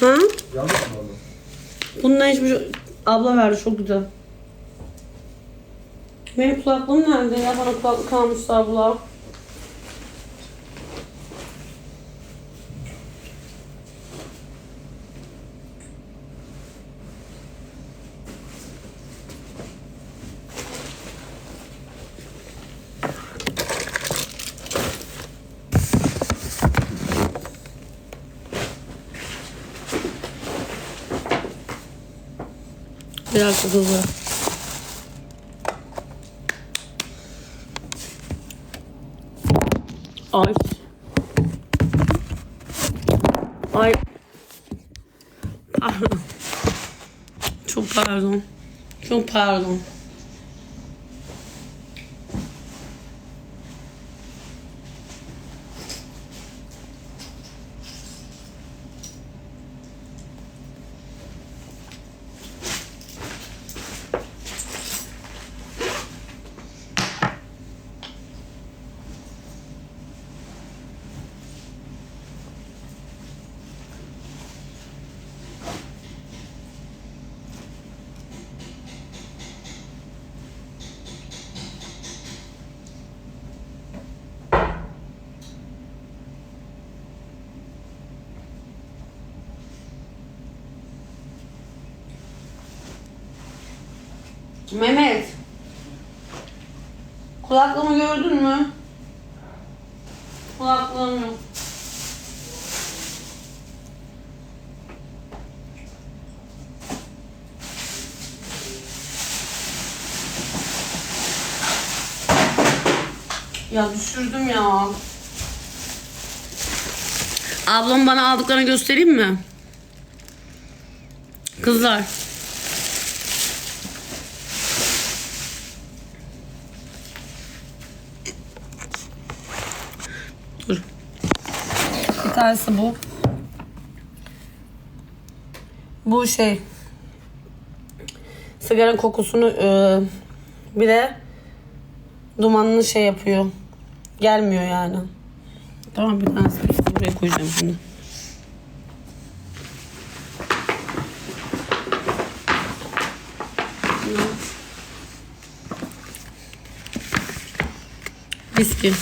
Ha? Yanlış mı normal? Bundan hiçbir şey... Abla verdi çok güzel. Benim kulaklığım nerede ya? Bana kulaklık almıştı abla. Bir dakika hızlı. Ay. Ay. Pardon. Çok pardon. Çok pardon. Mehmet. Kulaklığımı gördün mü? Kulaklığım yok. Ya düşürdüm ya. Ablam bana aldıklarını göstereyim mi? Kızlar. Tanesi bu. Bu şey. Sigara kokusunu e, bir de dumanını şey yapıyor. Gelmiyor yani. Tamam bir tanesi buraya koyacağım şimdi. Viski.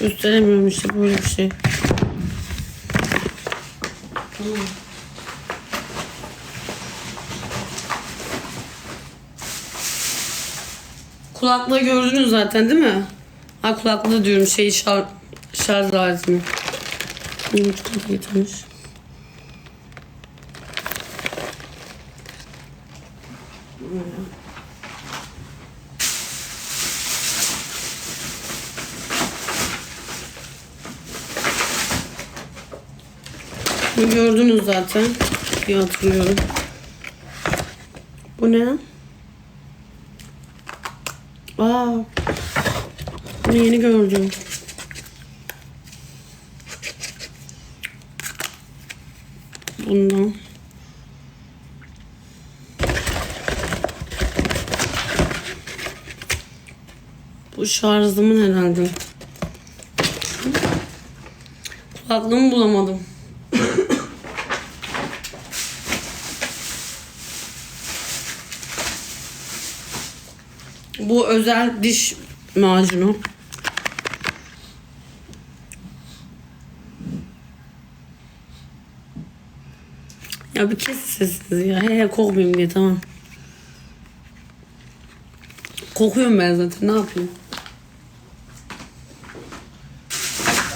Gösteremiyorum işte böyle bir şey. Kulaklığı gördünüz zaten değil mi? Ha kulaklığı diyorum şey şarj, şarj aletini. Çikolata getirmiş. Bunu gördünüz zaten. diye hatırlıyorum. Bu ne? Aa. Bunu yeni gördüm. Bundan. Bu şarjımın herhalde. Kulaklığımı bulamadım. Bu özel diş macunu. Ya bir kes sesinizi ya. He he kokmayayım diye tamam. Kokuyorum ben zaten ne yapayım?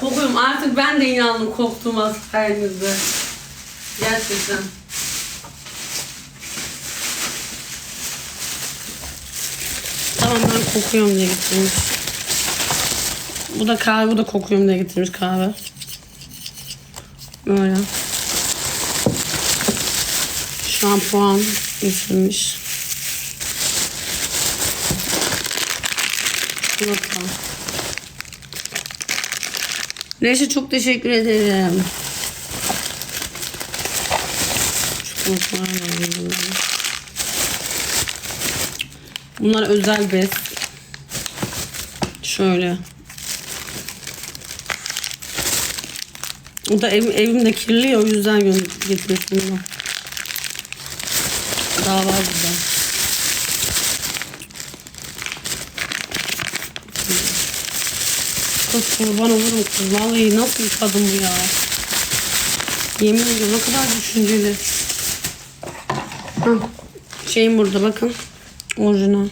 Kokuyorum artık ben de inandım koktuğuma sayenizde. Gerçekten. Ben kokuyorum diye getirmiş. Bu da kahve, bu da kokuyorum diye getirmiş kahve. Böyle. Şampuan getirmiş. Çikolata. Neyse çok teşekkür ederim. Var burada. Bunlar özel bez. Şöyle. Bu da ev, evim kirli ya o yüzden getirdim bunu. Daha var burada. Kız kurban olurum kız. Vallahi nasıl bir kadın bu ya. Yemin ediyorum ne kadar düşünceli. Hı. Şeyim burada bakın. Orijinal.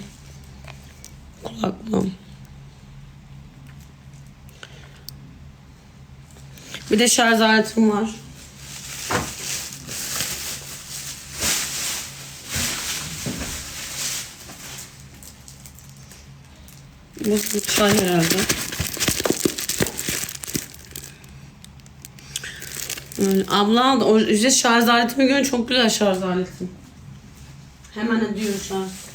Kulaklığım. Bir de şarj aletim var. Bu çay herhalde. Öyle. Abla aldı. O işte şarj aletimi görün çok güzel şarj aletim. Hemen ediyor şarj.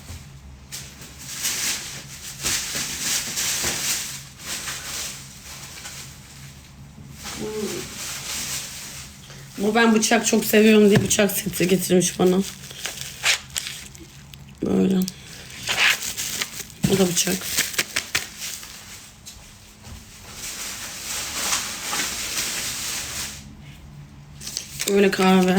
Bu ben bıçak çok seviyorum diye bıçak seti getirmiş bana. Böyle. Bu da bıçak. Böyle kahve.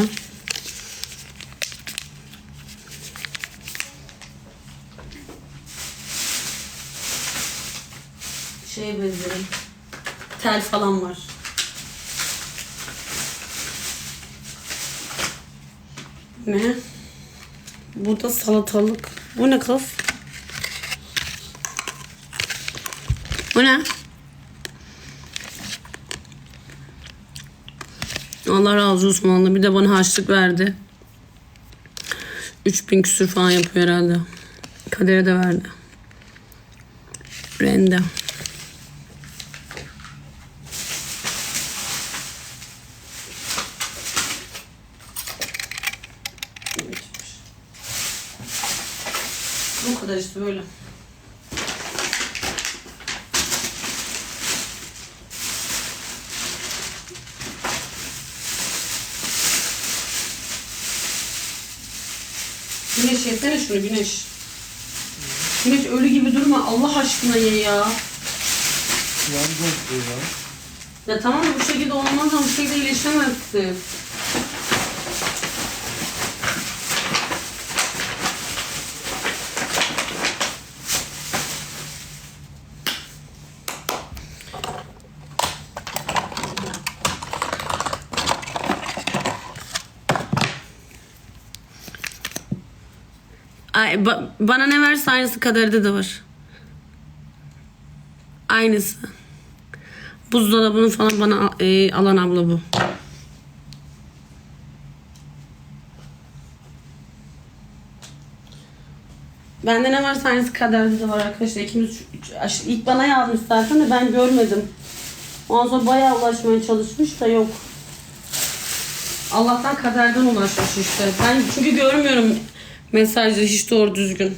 Şey benzerim. Tel falan var. Ne? Bu da salatalık. Bu ne kız? Bu ne? Allah razı olsun valla. Bir de bana harçlık verdi. 3000 küsür falan yapıyor herhalde. Kader'e de verdi. Rende. Bu kadar işte böyle. Güneş yesene şunu güneş. Güneş ölü gibi durma Allah aşkına ye ya. Bu ya. Ya tamam da bu şekilde olmaz ama bu şekilde iyileşemezsin. Ay, ba- bana ne verse aynısı kadarda da var. Aynısı. Buzdolabını falan bana e, alan abla bu. Bende ne varsa aynısı kaderde de var arkadaşlar. İkimiz ilk bana yazmış zaten de ben görmedim. Ondan sonra bayağı ulaşmaya çalışmış da yok. Allah'tan kaderden ulaşmış işte. Ben çünkü görmüyorum mesajları hiç doğru düzgün.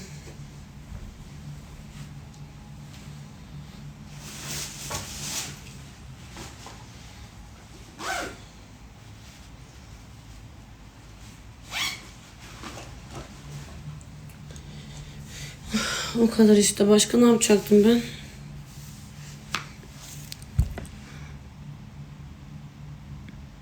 O kadar işte. Başka ne yapacaktım ben?